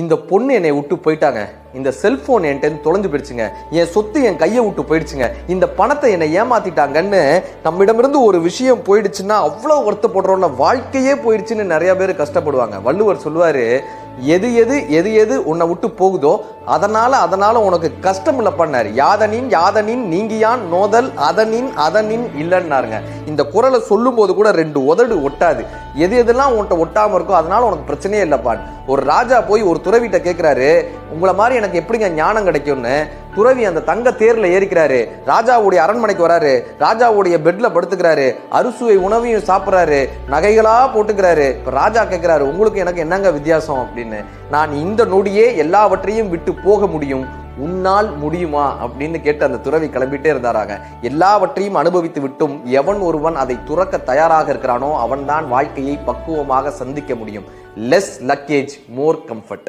இந்த பொண்ணு என்னை விட்டு போயிட்டாங்க. இந்த செல்போன் என்கிட்ட தொலைஞ்சு போயிடுச்சுங்க. என் சொத்து என் கையை விட்டு போயிடுச்சுங்க. இந்த பணத்தை என்னை ஏமாத்திட்டாங்கன்னு நம்மிடமிருந்து ஒரு விஷயம் போயிடுச்சுன்னா அவ்வளோ வருத்தப்படுறோம்ல வாழ்க்கையே போயிடுச்சுன்னு நிறைய பேர் கஷ்டப்படுவாங்க. வள்ளுவர் சொல்லுவார் எது எது எது எது உன்னை விட்டு போகுதோ அதனால அதனால உனக்கு கஷ்டம் இல்லை பண்ணார். யாதனின் யாதனின் நீங்கியான் நோதல் அதனின் அதனின் இல்லைன்னாருங்க. இந்த குரலை சொல்லும்போது கூட ரெண்டு உதடு ஒட்டாது. எது எதெல்லாம் உன்கிட்ட ஒட்டாம இருக்கோ அதனால உனக்கு பிரச்சனையே இல்லைப்பான் ஒரு ராஜா போய் ஒரு துறவிட்ட கேட்குறாரு உங்களை மாதிரி எனக்கு எப்படிங்க ஞானம் கிடைக்கும்னு? துறவி அந்த தங்க தேர்ல ஏறிக்கிறாரு. ராஜாவுடைய அரண்மனைக்கு வராரு. ராஜாவுடைய பெட்ல படுத்துக்கிறாரு. அறுசுவை உணவையும் சாப்பிட்றாரு. நகைகளா போட்டுக்கிறாரு. இப்ப ராஜா கேட்கிறாரு உங்களுக்கு எனக்கு என்னங்க வித்தியாசம்? அப்படின்னு. நான் இந்த நொடியே எல்லாவற்றையும் விட்டு போக முடியும். உன்னால் முடியுமா? அப்படின்னு கேட்டு அந்த துறவி கிளம்பிட்டே இருந்தாராங்க எல்லாவற்றையும் அனுபவித்து விட்டும் எவன் ஒருவன் அதை துறக்க தயாராக இருக்கிறானோ அவன்தான் வாழ்க்கையை பக்குவமாக சந்திக்க முடியும். லெஸ் லக்கேஜ் மோர் கம்ஃபர்ட்